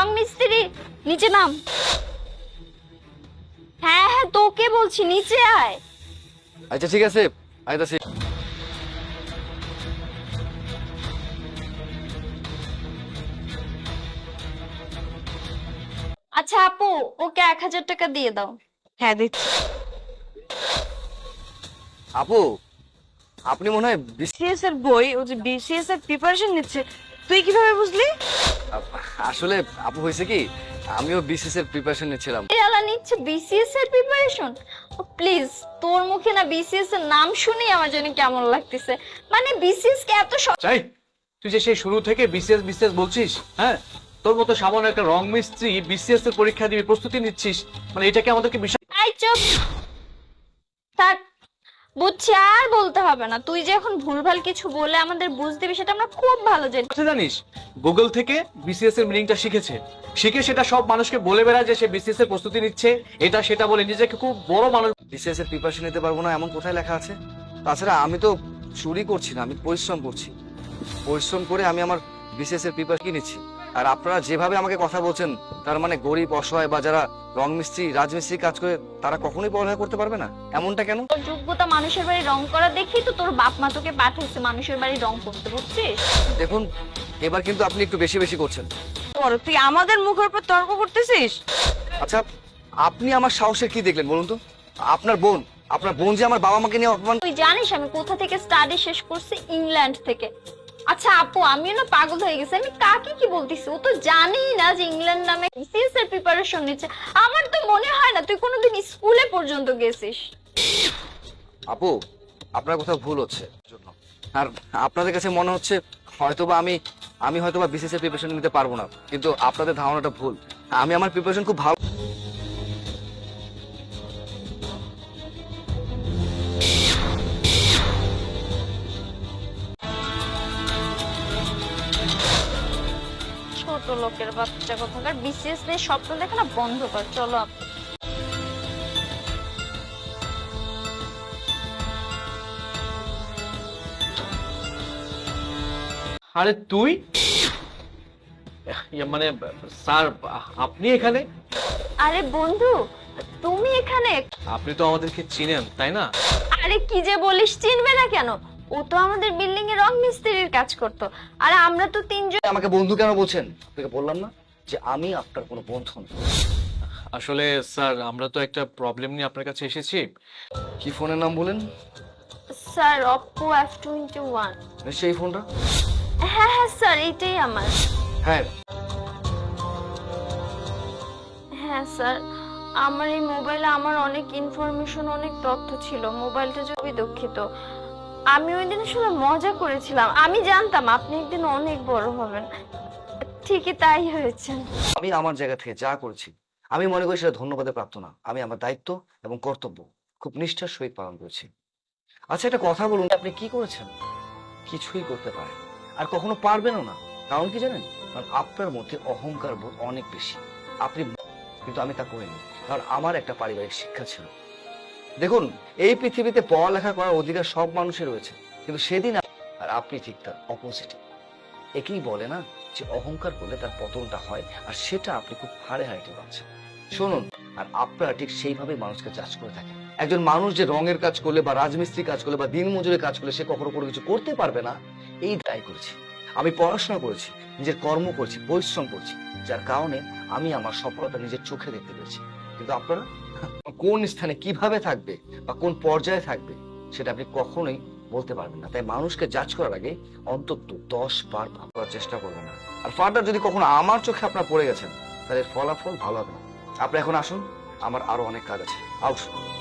রং মিস্ত্রি নিচে নাম। হ্যাঁ হ্যাঁ তোকে বলছি নিচে আয়। আচ্ছা ঠিক আছে আইতাছি। আচ্ছা আপু ওকে এক হাজার টাকা দিয়ে দাও। হ্যাঁ দিচ্ছি। আপু আপনি মনে হয় বিসিএস এর বই ও যে বিসিএস এর প্রিপারেশন নিচ্ছে। তুই কীভাবে বুঝলি? আসলে আপু হয়েছে কি আমিও বিসিএস এর প্রিপারেশন নিচ্ছিলাম। এরা নিচ্ছে বিসিএস এর প্রিপারেশন প্লিজ তোর মুখে না বিসিএস এর নাম শুনেই আমার জন্য কেমন লাগতেছে? মানে বিসিএস কে এত সহজ চাই তুই যে সেই শুরু থেকে বিসিএস বিসিএস বলছিস হ্যাঁ? তোর মতো সামান্য একটা রং মিস্ত্রি বিসিএস এর পরীক্ষা দিবি প্রস্তুতি নিচ্ছিস মানে এটাকে আমাদেরকে বিশ্বাস আই চুপ। থাক বুঝছি আর বলতে হবে না। তুই যে এখন ভুলভাল কিছু বলে আমাদের বুঝ দিবি সেটা আমরা খুব ভালো জানি। আছে জানিস গুগল থেকে বিসিএস এর মিনিংটা শিখেছে। শিখে সেটা সব মানুষকে বলে বেড়ায় যে সে বিসিএস এর প্রস্তুতি নিচ্ছে এটা সেটা বলে নিজেকে খুব বড় মানুষ বিসিএস এর প্রিপারেশন নিতে পারব না এমন কোথায় লেখা আছে? তাছাড়া আমি তো চুরি করছি না আমি পরিশ্রম করছি। পরিশ্রম করে আমি আমার বিসিএস এর প্রিপারেশন নিচ্ছি। আর আপনারা যেভাবে আমাকে কথা বলছেন তার মানে গরিব অসহায় বা যারা রং মিস্ত্রি রাজমিস্ত্রি কাজ করে তারা কখনোই পড়ালেখা করতে পারবে না। এমনটা কেন? তোর যোগ্যতা মানুষের বাড়ি রং করা দেখি তো তোর বাপ মা তোকে পাঠাইছে মানুষের বাড়ি রং করতে বুঝছিস? দেখুন এবার কিন্তু আপনি একটু বেশি বেশি করছেন। বড় তুই আমাদের মুখের উপর তর্ক করতেছিস? আচ্ছা আপনি আমার সাহসের কি দেখলেন বলুন তো? আপনার বোন আপনার বোন যে আমার বাবা মাকে নিয়ে অপমান তুই জানিস আমি কোথা থেকে স্টাডি শেষ করছি? ইংল্যান্ড থেকে। আচ্ছা আপু, আমিও না পাগল হয়ে গেছি। আমি কাকে কি বলতেছি? ও তো জানেই না যে ইংল্যান্ড নামে বিসিএস এর প্রিপারেশন নিচ্ছে। আমার তো মনে হয় না তুই কোনোদিন স্কুলে পর্যন্ত গেছিস। আপু, আপনার কোথাও ভুল হচ্ছে। আর আপনাদের কাছে মনে হচ্ছে হয়তোবা আমি আমি হয়তোবা বিসিএস এর প্রিপারেশন নিতে পারব না। কিন্তু আপনাদের ধারণাটা ভুল। আমি আমার প্রিপারেশন খুব ভালো লোকের বাচ্চা কোথাকার? বিসিএস নিয়ে স্বপ্ন দেখা না বন্ধ কর চলো আরে তুই? মানে স্যার আপনি এখানে? আরে বন্ধু তুমি এখানে? আপনি তো আমাদেরকে চিনেন তাই না? আরে কি যে বলিস চিনবে না কেন? ও তো আমাদের বিল্ডিং এ রং মিস্ত্রির কাজ করতো। আর আমরা তো তিনজন আমাকে বন্ধু কেন বলছেন? তোকে বললাম না যে আমি আপনার কোনো বন্ধু না। আসলে স্যার আমরা তো একটা প্রবলেম নিয়ে আপনার কাছে এসেছি। কি ফোনের নাম বলেন? Sir Oppo F twenty one এই ফোনটা? হ্যাঁ হ্যাঁ স্যার এটাই আমার। হ্যাঁ। হ্যাঁ স্যার আমার এই মোবাইলে আমার অনেক ইনফরমেশন অনেক তথ্য ছিল। মোবাইলটা যদি দুঃখিত। আমি ওই দিন আসলে মজা করেছিলাম। আমি জানতাম আপনি একদিন অনেক বড় হবেন। ঠিকই তাই হয়েছে। আমি আমার জায়গা থেকে যা করেছি, আমি মনে করি সেটা ধন্যবাদের প্রাপ্ত না। আমি আমার দায়িত্ব এবং কর্তব্য খুব নিষ্ঠার সহিত পালন করেছি। আচ্ছা একটা কথা বলুন আপনি কি করেছেন? কিছুই করতে পারেন। আর কখনো পারবেনও না। কারণ কি জানেন? কারণ আপনার মধ্যে অহংকার বোধ অনেক বেশি। আপনি কিন্তু আমি তা করিনি। কারণ আমার একটা পারিবারিক শিক্ষা ছিল। দেখুন, এই পৃথিবীতে পড়ালেখা করার অধিকার সব মানুষের রয়েছে, কিন্তু সেদিন আর আপনি ঠিক তার অপোজিট একেই বলে না যে অহংকার করলে তার পতনটা হয়, আর সেটা আপনি খুব হাড়ে হাড়িতে পাচ্ছেন। শুনুন, আর আপনারা ঠিক সেইভাবে মানুষকে চাষ করে থাকেন। একজন মানুষ যে রঙের কাজ করলে বা রাজমিস্ত্রি কাজ করলে বা দিন মজুরের কাজ করলে সে কখনো কোনো কিছু করতে পারবে না, এই দায় করেছি। আমি পড়াশোনা করেছি, নিজের কর্ম করছি, পরিশ্রম করছি, যার কারণে আমি আমার সফলতা নিজের চোখে দেখতে পেয়েছি। কিন্তু আপনারা? কোন স্থানে কীভাবে থাকবে বা কোন পর্যায়ে থাকবে, সেটা আপনি কখনোই বলতে পারবেন না। তাই মানুষকে জাজ করার আগে অন্তত দশ বার ভাবার চেষ্টা করবেন না। আর ফার্দার যদি কখনো আমার চোখে আপনার পড়ে গেছেন, তাহলে ফলাফল ভালো হবে না। আপনি এখন আসুন, আমার আরও অনেক কাজ আছে। আউট।